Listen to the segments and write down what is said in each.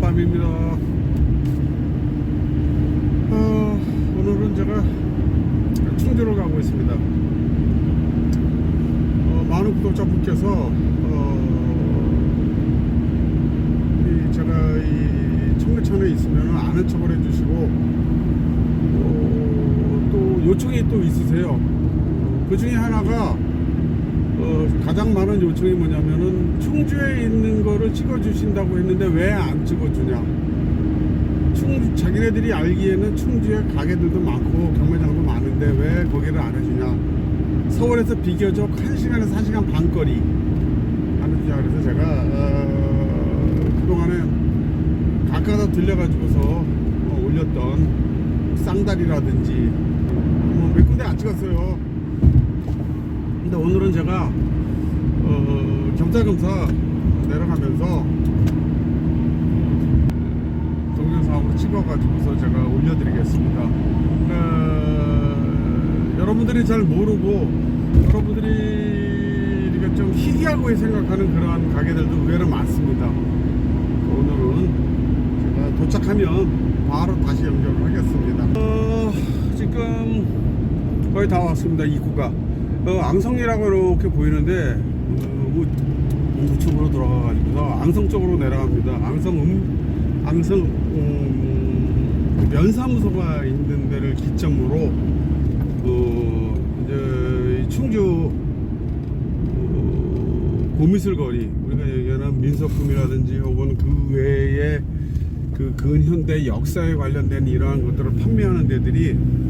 밤입니다. 어, 오늘은 제가 충주로 가고 있습니다. 어, 많은 구독자분께서 어, 이 제가 이 청계천에 있으면 아는 척을 해주시고 어, 또 요청이 또 있으세요. 그 중에 하나가 어, 가장 많은 요청이 뭐냐면은 충주에 있는 거를 찍어주신다고 했는데 왜 안 찍어주냐. 충 자기네들이 알기에는 충주에 가게들도 많고 경매장도 많은데 왜 거기를 안 해주냐. 서울에서 비교적 1시간에서 1시간 반 거리 안 해주냐. 그래서 제가 어, 그동안에 가까다 들려가지고서 어, 올렸던 쌍다리라든지 뭐 몇 군데 안 찍었어요. 근데 오늘은 제가 어, 겸사겸사 내려가면서 동영상으로 찍어가지고서 제가 올려드리겠습니다. 어, 여러분들이 잘 모르고 여러분들이 이렇게 좀 희귀하고 생각하는 그러한 가게들도 의외로 많습니다. 오늘은 제가 도착하면 바로 다시 연결을 하겠습니다. 어, 지금 거의 다 왔습니다. 입구가. 어, 앙성이라고 이렇게 보이는데 어, 우, 우측으로 돌아가가지고서 앙성 쪽으로 내려갑니다. 앙성 음, 앙성 음, 면사무소가 있는 데를 기점으로 어, 이제 이 충주 어, 고미술 거리 우리가 얘기하는 민속품이라든지 혹은 그 외에 그 근현대 역사에 관련된 이러한 것들을 판매하는 데들이 쭉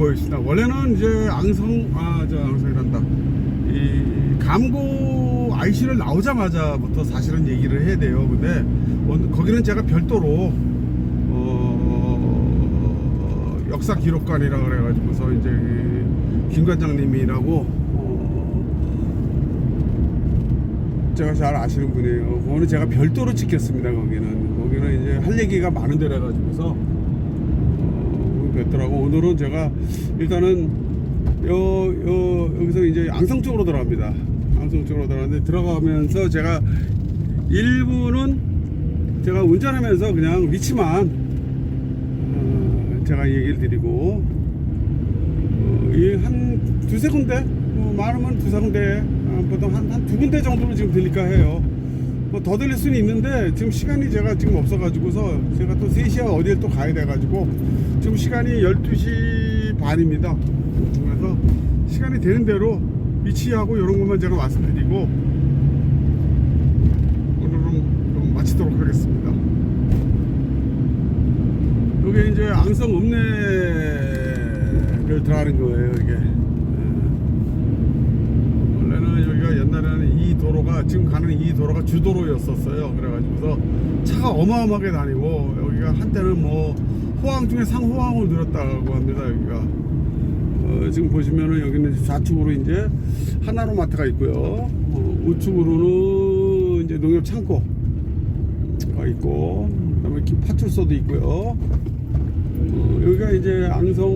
모여 있습니다. 원래는 이제 앙성 아 저 앙성이란다. 이 감고 IC를 나오자마자부터 사실은 얘기를 해야 돼요. 근데 원- 거기는 제가 별도로 어, 역사 기록관이라 그래가지고서 이제 김 관장님이라고 어, 제가 잘 아시는 분이에요. 그거는 제가 별도로 찍혔습니다. 거기는 거기는 이제 할 얘기가 많은 데라 가지고서 어, 뵙더라고. 오늘은 제가 일단은 요, 요, 여기서 이제 앙성 쪽으로 들어갑니다. 앙성 쪽으로 들어가는데 들어가면서 제가 일부는 제가 운전하면서 그냥 위치만 어, 제가 얘기를 드리고 어, 이한 두세 군데 뭐 많으면 두세 군데 어, 보통 한 한 두 군데 정도로 지금 들릴까 해요. 뭐 더 들릴 수는 있는데 지금 시간이 제가 지금 없어가지고서 제가 또 3시에 어디를 또 가야 돼가지고 지금 시간이 12시 반입니다. 그래서 시간이 되는 대로 위치하고 이런 것만 제가 말씀드리고 오늘은 좀 마치도록 하겠습니다. 여기 이제 앙성 읍내를 들어가는 거예요, 이게. 예. 원래는 여기가 옛날에는 이 도로가 지금 가는 이 도로가 주도로였었어요. 그래가지고서 차가 어마어마하게 다니고 여기가 한때는 뭐 호황 중에 상호황을 누렸다고 합니다. 여기가 어, 지금 보시면은 여기는 좌측으로 이제 하나로마트가 있고요. 어, 우측으로는 이제 농협 창고가 있고 그다음에 기- 파출소도 있고요. 어, 여기가 이제 앙성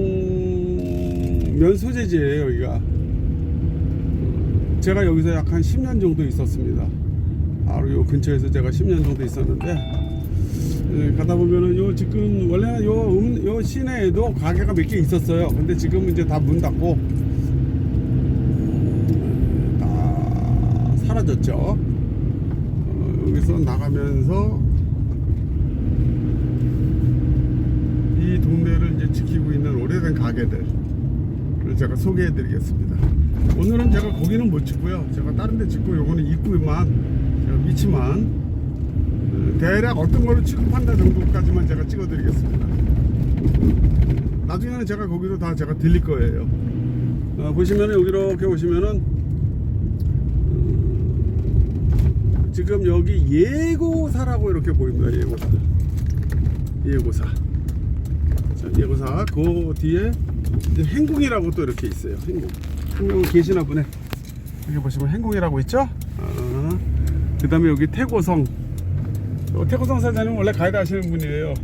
면 소재지예요. 여기가 제가 여기서 약 한 10년 정도 있었습니다. 바로 요 근처에서 제가 10년 정도 있었는데 예, 가다 보면은 요 지금 원래는 요, 음, 요 시내에도 가게가 몇 개 있었어요. 근데 지금 이제 다 문 닫고 음, 다 사라졌죠. 어, 여기서 나가면서 이 동네를 이제 지키고 있는 오래된 가게들을 제가 소개해드리겠습니다. 오늘은 제가 거기는 못 찍고요. 제가 다른 데 찍고 요거는 입구만 제가 위치만 어, 대략 어떤 거를 취급한다 정도까지만 제가 찍어드리겠습니다. 나중에는 제가 거기도 다 제가 들릴 거예요. 어, 보시면은 여기 이렇게 오시면은 음, 지금 여기 예고사라고 이렇게 보입니다. 예고사. 예고사. 자, 예고사 그 뒤에 행궁이라고 또 이렇게 있어요. 행궁. 행궁 계시나 보네. 여기 보시면 행궁이라고 있죠? 어, 그 다음에 여기 태고성. 어, 태고성 사장님 원래 가이드 하시는 분이에요.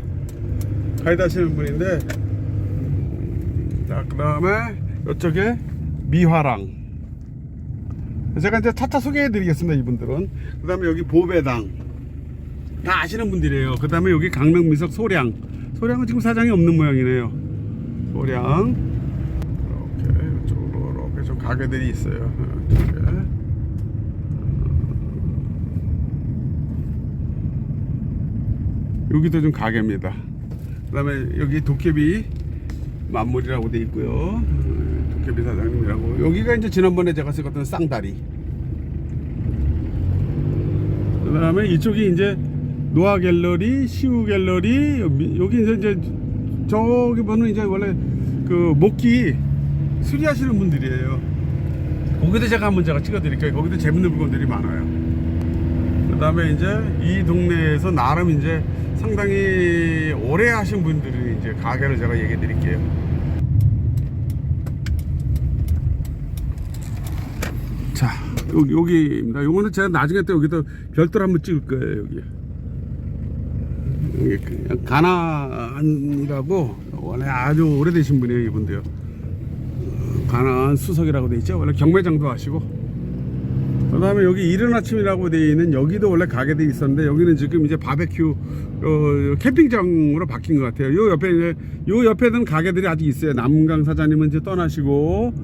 가이드 하시는 분인데, 음, 자, 그 다음에 이쪽에 미화랑. 제가 이제 차차 소개해 드리겠습니다, 이분들은. 그 다음에 여기 보배당. 다 아시는 분들이에요. 그 다음에 여기 강릉미석 소량. 소량은 지금 사장이 없는 모양이네요. 소량. 이렇게 이쪽으로 이렇게 좀 가게들이 있어요. 이쪽에. 여기도 좀 가게입니다. 그 다음에 여기 도깨비 만물이라고 돼 있고요. 어, 도깨비 사장님이라고. 여기가 이제 지난번에 제가 썼던 쌍다리. 그 다음에 이쪽이 이제 노아 갤러리, 시우 갤러리, 여기 이제, 이제 저기 보면 이제 원래 그 목기 수리하시는 분들이에요. 거기도 제가 한번 제가 찍어드릴게요. 거기도 재밌는 물건들이 많아요. 그 다음에 이제 이 동네에서 나름 이제 상당히 오래 하신 분들이 이제 가게를 제가 얘기해 드릴게요. 자, 여기, 여기입니다. 요거는 제가 나중에 또 여기도 별도로 한번 찍을 거예요, 여기. 여기 그냥 가나안이라고 원래 아주 오래되신 분이에요, 이분도요. 어, 가나안 수석이라고 돼 있죠. 원래 경매장도 하시고. 그 다음에 여기 이른 아침이라고 되어 있는 여기도 원래 가게들이 있었는데 여기는 지금 이제 바베큐 어, 캠핑장으로 바뀐 것 같아요. 요 옆에 이제 요 옆에는 가게들이 아직 있어요. 남강 사장님은 이제 떠나시고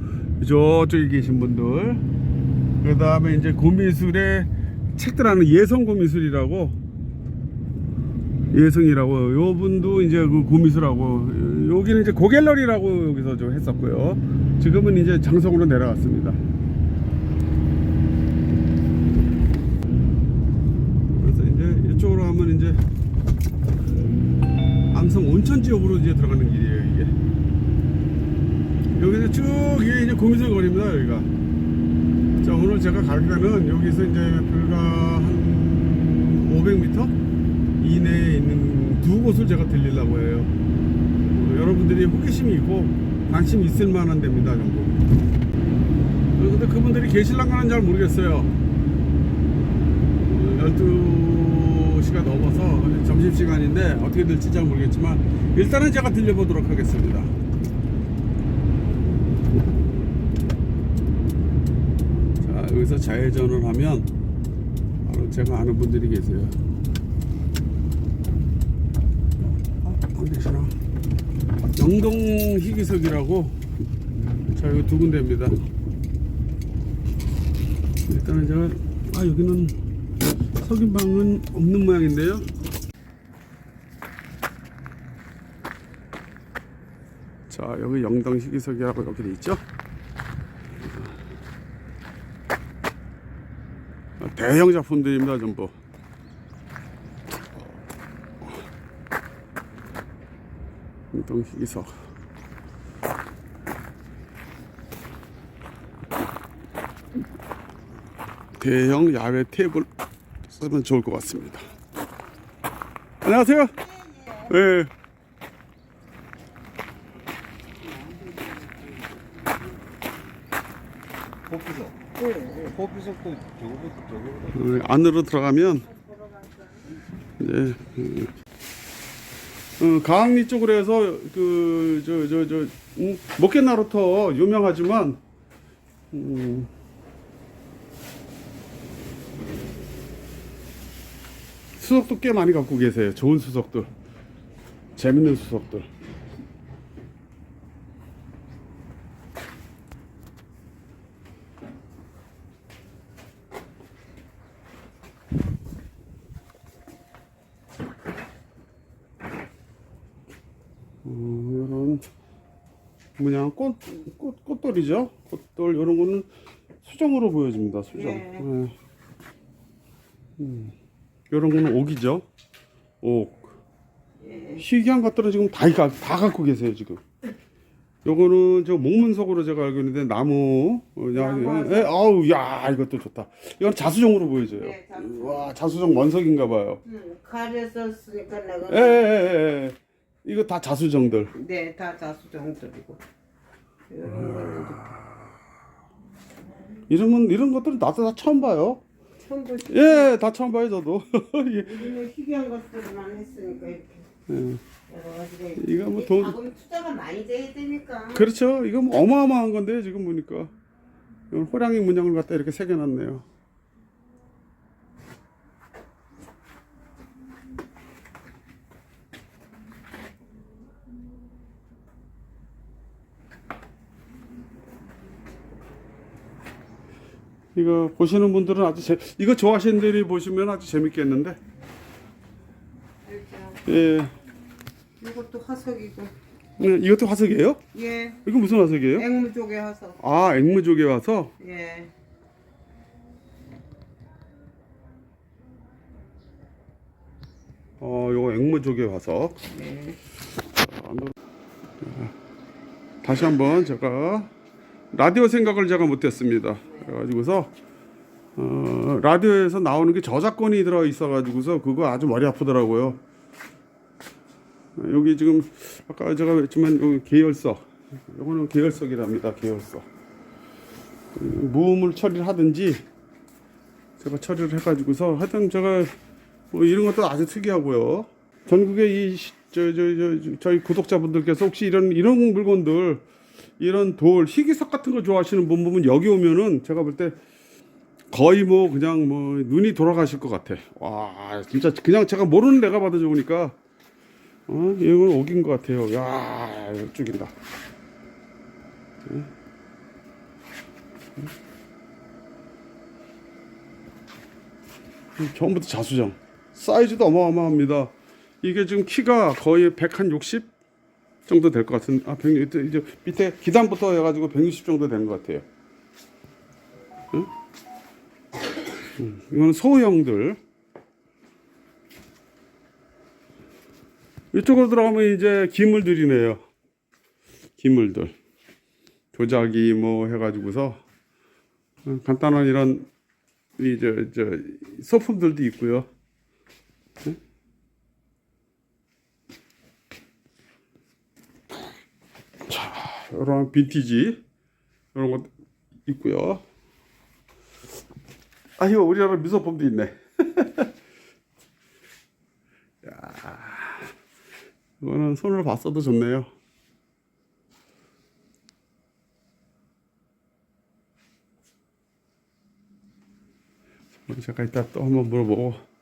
저쪽에 계신 분들. 그 다음에 이제 고미술의 책들 하는 예성 고미술이라고 예성이라고 요 분도 이제 그 고미술하고 여기는 이제 고갤러리라고 여기서 좀 했었고요. 지금은 이제 장성으로 내려갔습니다. 그래서 이제 이제 암성 온천 지역으로 이제 들어가는 길이에요 이게. 여기서 쭉 이게 이제 고미술 거리입니다 여기가. 자 오늘 제가 갈 때는 여기서 이제 불과 한 500m 이내에 있는 두 곳을 제가 들리려고 해요. 어, 여러분들이 호기심이 있고 관심 있을 만한 데입니다 전부. 어, 근데 그분들이 계실랑가는 잘 모르겠어요. 12 시가 넘어서 점심시간인데 어떻게 될지 잘 모르겠지만 일단은 제가 들려보도록 하겠습니다. 자, 여기서 좌회전을 하면 바로 제가 아는 분들이 계세요. 되시나? 영동 희귀석이라고 자, 이거 두 군데입니다. 일단은 제가 아 여기는 석인방은 없는 모양인데요. 자 여기 영동 희귀석이라고 여기 돼 있죠. 대형 작품들입니다 전부. 영동 희귀석. 대형 야외 테이블 쓰면 좋을 것 같습니다. 안녕하세요. 네. 네. 저거보다 저거보다 어, 안으로 들어가면 이제 음, 어, 가항리 쪽으로 해서 그 저 저저 음, 목깨나루터 유명하지만 음, 수석도 꽤 많이 갖고 계세요. 좋은 수석들, 재밌는 수석들. 어, 이런 뭐냐 꽃, 꽃 꽃돌이죠. 꽃돌 이런 거는 수정으로 보여집니다. 수정. 네. 네. 음, 이런 거는 옥이죠. 옥. 희귀한 것들은 지금 다, 가- 다 갖고 계세요 지금. 요거는 저 목문석으로 제가 알고 있는데 나무. 어, 야, 예, 아우 야 이것도 좋다. 이건 자수정으로 보여져요. 네, 자수정. 와 자수정 원석인가 봐요. 음, 가려서 쓰니까 내가 예, 예, 예, 예. 이거 다 자수정들. 네, 다 자수정들이고 이런 건 이런 것들은 나도 다 처음 봐요. 처음 보지 예, 다 처음 봐요 저도. 예. 우리는 희귀한 것들만 했으니까 이렇게 예. 여러 가지가 이거 뭐 돈- 자금 투자가 많이 돼야 되니까 그렇죠. 이거 뭐 어마어마한 건데 지금 보니까 이건 호랑이 문양을 갖다 이렇게 새겨놨네요. 이거 보시는 분들은 아주 재, 이거 좋아하시는 분들이 보시면 아주 재밌겠는데. 예. 이것도 화석이고 네, 이것도 화석이에요? 예 이거 무슨 화석이에요? 앵무족의 화석 아, 앵무족에 와서 예 어, 요거 앵무족에 와서 네. 다시 한번 제가 라디오 생각을 제가 못했습니다. 그래가지고서 어, 라디오에서 나오는 게 저작권이 들어 있어가지고서 그거 아주 머리 아프더라고요. 여기 지금 아까 제가 했지만 여기 계열서, 요거는 계열석이랍니다. 계열석. 음, 무음을 처리를 하든지 제가 처리를 해가지고서 하여튼 제가 뭐 이런 것도 아주 특이하고요. 전국의 이저저 저, 저, 저희 구독자분들께서 혹시 이런 이런 물건들 이런 돌 희귀석 같은 거 좋아하시는 분 보면 여기 오면은 제가 볼 때 거의 뭐 그냥 뭐 눈이 돌아가실 것 같아. 와 진짜 그냥 제가 모르는 내가 봐도 좋으니까 어 이건 오긴 것 같아요. 야 죽인다. 다 자수정. 사이즈도 어마어마합니다. 이게 지금 키가 거의 160 정도 될 것 같은. 아, 100, 이제 밑에 기단부터 해가지고 160 정도 되는 것 같아요. 응? 음, 이거는 소형들. 이쪽으로 들어가면 이제 기물들이네요. 기물들. 조작이 뭐 해가지고서 어, 간단한 이런 이저 저 소품들도 있고요. 자, 이런 빈티지 이런 것 있고요. 아, 이거 우리나라 미소품도 있네. 야, 이거는 손으로 봤어도 좋네요. 제가 이따 또 한번 물어보고.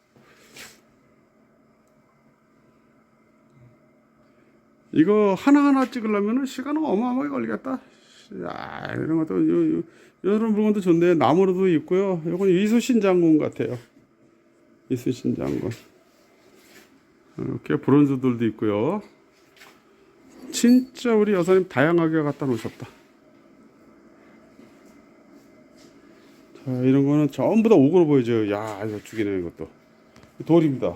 이거 하나하나 찍으려면 시간은 어마어마하게 걸리겠다. 야, 이런 것도, 요, 요, 이런 물건도 좋네. 나무로도 있고요. 이건 이수신 장군 같아요. 이수신 장군. 이렇게 브론즈들도 있고요. 진짜 우리 여사님 다양하게 갖다 놓으셨다. 자, 이런 거는 전부 다 옥으로 보여져요. 야, 이거 죽이네, 이것도. 돌입니다.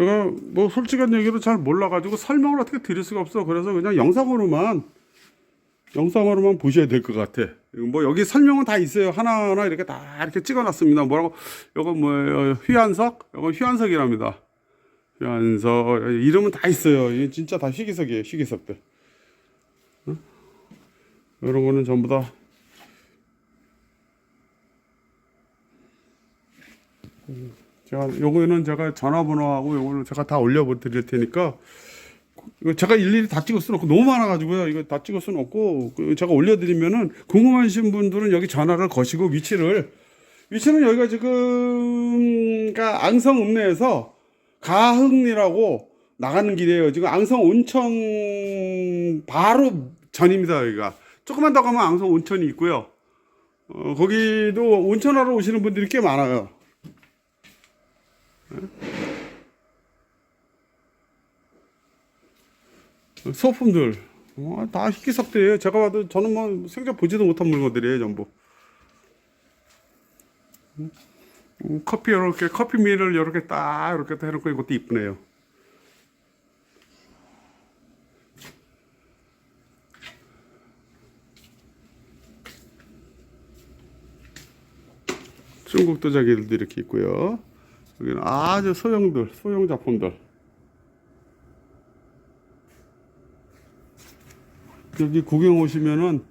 제가 뭐 솔직한 얘기로 잘 몰라가지고 설명을 어떻게 드릴 수가 없어. 그래서 그냥 영상으로만 영상으로만 보셔야 될 것 같아. 뭐 여기 설명은 다 있어요. 하나하나 이렇게 다 이렇게 찍어놨습니다. 뭐라고? 이거 뭐 어, 휘한석? 이거 휘한석이랍니다. 휘한석 이름은 다 있어요. 이게 진짜 다 희귀석이에요. 희귀석들. 어? 이런 거는 전부 다 제가 요거는 제가 전화번호하고 요거는 제가 다 올려 드릴 테니까 이거 제가 일일이 다 찍을 수는 없고 너무 많아가지고요. 이거 다 찍을 수는 없고 그 제가 올려드리면은 궁금하신 분들은 여기 전화를 거시고 위치를 위치는 여기가 지금 그러니까 앙성 읍내에서 가흥리라고 나가는 길이에요. 지금 앙성 온천 바로 전입니다. 여기가 조금만 더 가면 앙성 온천이 있고요. 어, 거기도 온천하러 오시는 분들이 꽤 많아요. 소품들 어, 다 희귀석들이에요. 제가 봐도 저는 뭐 생전 보지도 못한 물건들이에요, 전부. 커피 이렇게 커피 밀을 이렇게 딱 이렇게 딱 해놓고 이것도 이쁘네요. 중국 도자기들도 이렇게 있고요. 여기는 아주 소형들, 소형 작품들. 여기 구경 오시면은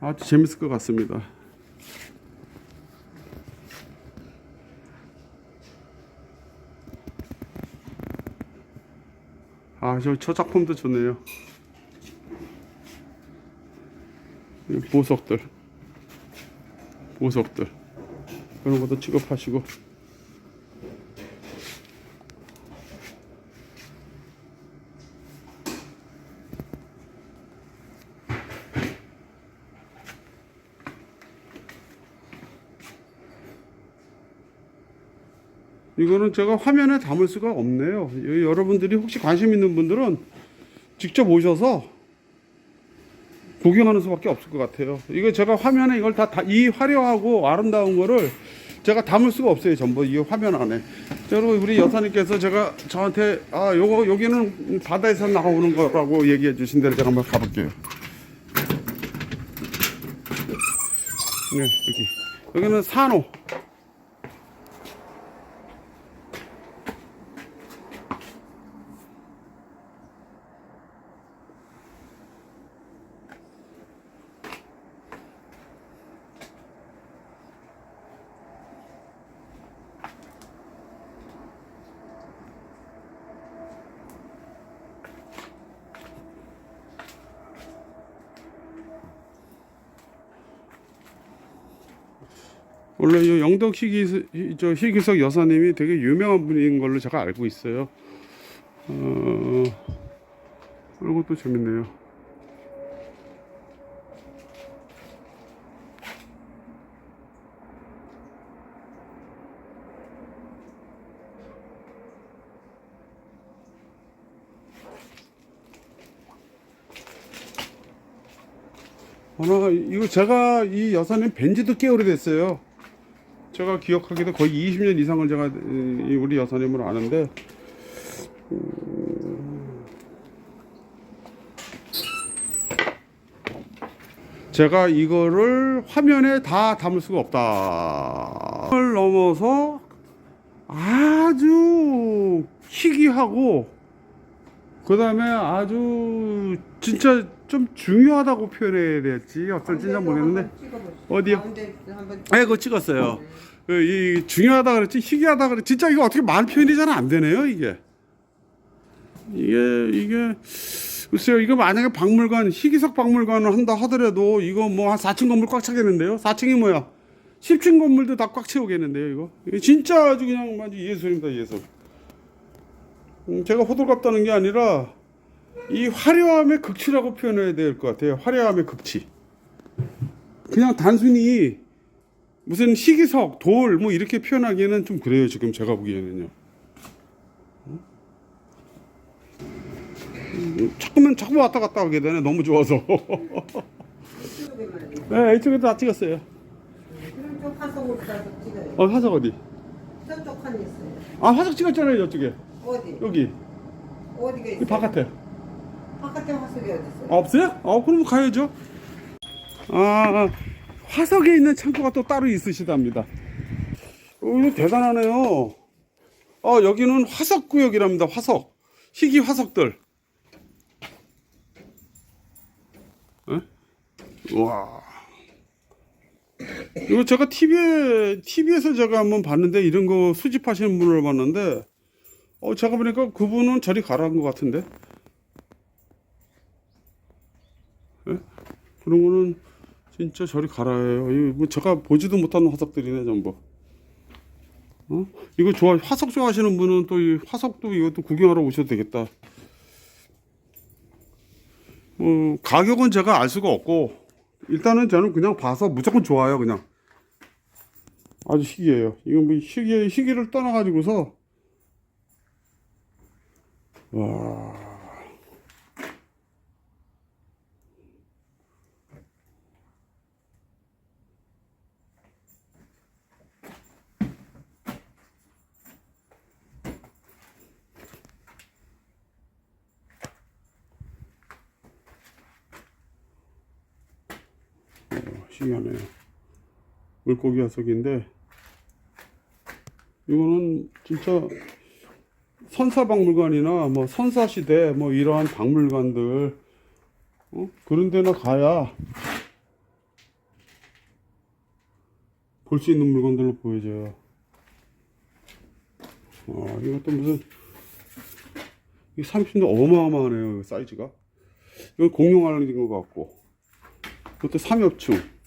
아주 재밌을 것 같습니다. 아, 저, 저 작품도 좋네요. 이 보석들. 보석들. 그런 것도 취급하시고. 이거는 제가 화면에 담을 수가 없네요. 이- 여러분들이 혹시 관심 있는 분들은 직접 오셔서 구경하는 수밖에 없을 것 같아요. 이거 제가 화면에 이걸 다이 화려하고 아름다운 거를 제가 담을 수가 없어요. 전부 이 화면 안에. 자, 그리고 우리 여사님께서 제가 저한테 아 요거 여기는 바다에서 나오는 거라고 얘기해 주신 대로 제가 한번 가볼게요. 네 여기 여기는 산호. 원래 이 영덕 희기 저 희기석 여사님이 되게 유명한 분인 걸로 제가 알고 있어요. 어, 이런 것도 재밌네요. 아, 이거 제가 이 여사님 뵌지도 꽤 오래됐어요. 제가 기억하기도 거의 20년 이상을 제가 이 우리 여사님을 아는데 음, 제가 이거를 화면에 다 담을 수가 없다. 그걸 넘어서 아주 희귀하고 그 다음에 아주 진짜 좀 중요하다고 표현해야 될지 어떨지 잘 모르겠는데 어디요? 아, 그거 찍었어요. 그이 중요하다 그랬지 희귀하다 그랬지 진짜 이거 어떻게 말 표현이 잘 안 되네요 이게. 이게 이게 글쎄요 이거 만약에 박물관 희귀석 박물관을 한다 하더라도 이거 뭐 한 4층 건물 꽉 차겠는데요? 4층이 뭐야? 10층 건물도 다 꽉 채우겠는데요 이거? 이게 진짜 아주 그냥 아주 예술입니다 예술. 음, 제가 호들갑다는 게 아니라 이 화려함의 극치라고 표현해야 될 것 같아요. 화려함의 극치. 그냥 단순히 무슨 희귀석, 돌 뭐 이렇게 표현하기에는 좀 그래요. 지금 제가 보기에는요. 음, 자꾸만 자꾸 왔다 갔다 하게 되네. 너무 좋아서. 네, 이쪽에도 다 찍었어요. 좀 화석으로 가서 찍어요. 어, 화석 어디? 저쪽 칸 있어요. 아, 화석 찍었잖아요. 저쪽에. 어디? 여기. 어디가 이 있어요? 바깥에. 바깥에 화석이 어디 있어요? 아, 없어요? 어, 그럼 가야죠. 아, 화석에 있는 창고가 또 따로 있으시답니다. 어, 이거 대단하네요. 아, 여기는 화석 구역이랍니다. 화석. 희귀 화석들. 에? 와. 이거 제가 TV에, TV에서 제가 한번 봤는데, 이런 거 수집하시는 분을 봤는데, 어, 제가 보니까 그분은 저리 가라는 것 같은데. 그런 거는 진짜 저리 가라예요. 이거 뭐 제가 보지도 못하는 화석들이네 전부. 어? 이거 좋아 화석 좋아하시는 분은 또 이 화석도 이것도 구경하러 오셔도 되겠다. 뭐 가격은 제가 알 수가 없고 일단은 저는 그냥 봐서 무조건 좋아요 그냥. 아주 희귀해요. 이건 뭐 희귀 희귀를 떠나가지고서 와. 신기하네요. 물고기 화석인데 이거는 진짜 선사박물관이나 뭐 선사시대 뭐 이러한 박물관들 어? 그런 데나 가야 볼 수 있는 물건들로 보여져요. 어, 이것도 무슨 이 30도 어마어마하네요, 사이즈가. 이건 공룡알인 것 같고. 이것도 삼엽충.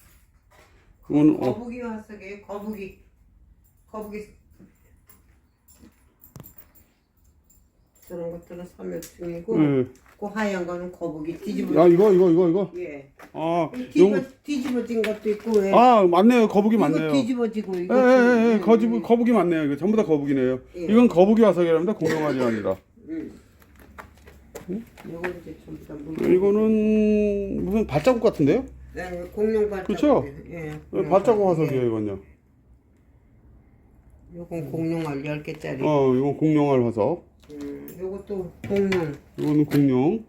이건, 어, 거북이 화석이에요. 거북이. 거북이. 저런 것들은 삼엽충이고 예. 그 하얀 거는 거북이 뒤집어. 야, 이거, 이거, 이거, 이거. 예. 아, 뒤집어 요거. 뒤집어진 것도 있고. 예. 아, 맞네요. 거북이 이거 맞네요. 뒤집어지고 예, 이거. 예, 예, 거북이, 거북이 맞네요. 이거 전부 다 거북이네요. 예. 이건 거북이 화석이랍니다. 공룡알이 아니라. 음. 이거 이제 전부 다 물. 이거는 무슨 발자국 같은데요? 네, 공룡 발자국. 그쵸? 예. 예, 발자국 화석이에요, 이건요. 요건 공룡알 10개짜리. 어, 이건 공룡알 화석. 음, 요것도 공룡. 이거는 공룡.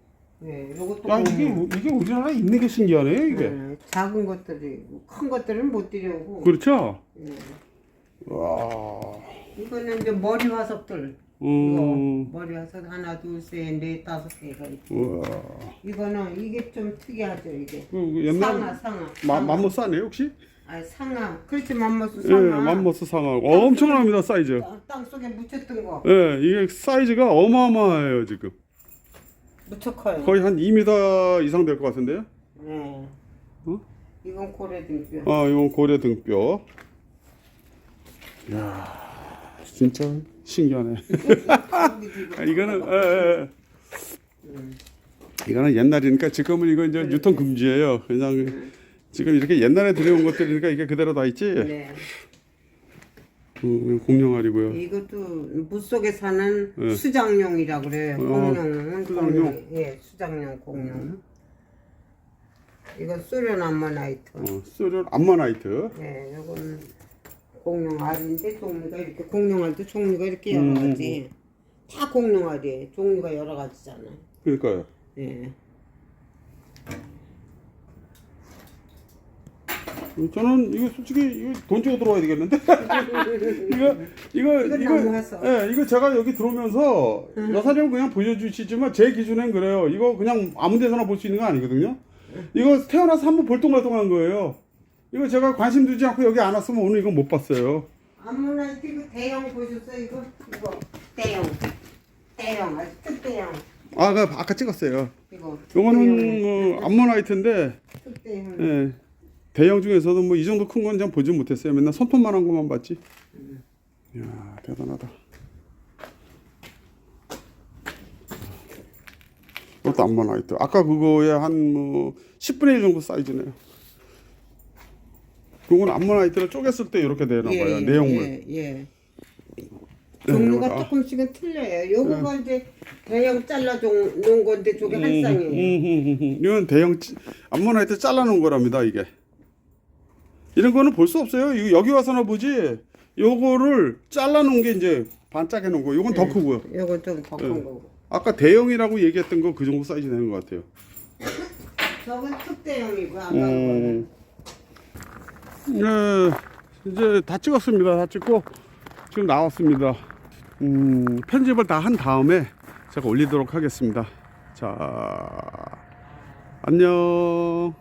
예, 요것도 야, 공룡. 이게, 이게 우리나라에 있는 게 신기하네, 이게. 음, 작은 것들이 큰 것들은 못 들여오고. 그렇죠? 예. 와. 이거는 이제 머리 화석들. 음. 이거 머리 화석 하나, 둘, 셋, 넷, 다섯 개가 있고. 우와. 이거는 이게 좀 특이하죠, 이게. 그, 그 옛날 상아, 상아. 마, 맘모스 아니에요, 혹시? 아니 상아. 그렇지 맘모스 예, 상아. 맘모스 상어. 엄청납니다, 사이즈. 땅, 땅 속에 묻혔던 거. 예, 이게 사이즈가 어마어마해요, 지금. 무척 커요. 거의 한 2m 이상 될 것 같은데요? 네. 어? 이건 고래 등뼈. 아, 이건 고래 등뼈. 이야, 진짜 신기하네. 아, 이거는, 예, 예, 예. 이거는 옛날이니까 지금은 이거 이제 유통 금지예요. 그냥 지금 이렇게 옛날에 들여온 것들이니까 이게 그대로 다 있지. 네. 음, 공룡알이고요. 이것도 물 속에 사는 네. 수장용이라 그래요. 어, 공룡은 수장용. 공룡. 예, 수장용 공룡. 이건 소련 암모나이트. 어, 소련 암모나이트. 예, 이건 공룡알인데 종류가 이렇게 공룡알도 종류가 이렇게 여러 음. 가지. 다 공룡알이에요. 종류가 여러 가지잖아요. 그러니까요. 예. 저는 이거 솔직히 이거 돈 주고 들어와야 되겠는데? 이거 이거 이건 이거 너무 해서. 예 이거 제가 여기 들어오면서 여사님 그냥 보여주시지만 제 기준엔 그래요. 이거 그냥 아무 데서나 볼 수 있는 거 아니거든요. 이거 태어나서 한번 볼똥말똥한 거예요. 이거 제가 관심 두지 않고 여기 안 왔으면 오늘 이거 못 봤어요. 암모나이트 이거 대형 보셨어요? 이거 이거 대형. 대형 아주 특대형. 아, 그 아까 찍었어요. 이거 요거는. 뭐 암모나이트인데 특대형. 예. 대형 중에서도 뭐 이 정도 큰건전 보지 못했어요. 맨날 손톱만 한 것만 봤지. 이야 대단하다. 이것도 암모나이트. 아까 그거에 한뭐 10분의 1 정도 사이즈네요. 그건 암모나이트를 쪼갰을 때 이렇게 되나 봐요. 내용물. 예, 예. 네, 종류가 아. 조금씩은 틀려요. 요거가 이제 대형 잘라 종- 놓은 건데 저게 한 음, 쌍이에요. 음, 음, 음. 이건 대형 찌- 암모나이트 잘라놓은 거랍니다. 이게. 이런 거는 볼 수 없어요. 이거 여기 와서나 보지. 요거를 잘라놓은 게 이제 반짝해 놓은 거. 요건 더 크고요. 요건 좀 더큰 네. 거고. 아까 대형이라고 얘기했던 거 그 정도 사이즈 되는 것 같아요. 저건 특대형이고 아까 음. 네, 이제 다 찍었습니다. 다 찍고 지금 나왔습니다. 음, 편집을 다 한 다음에 제가 올리도록 하겠습니다. 자, 안녕.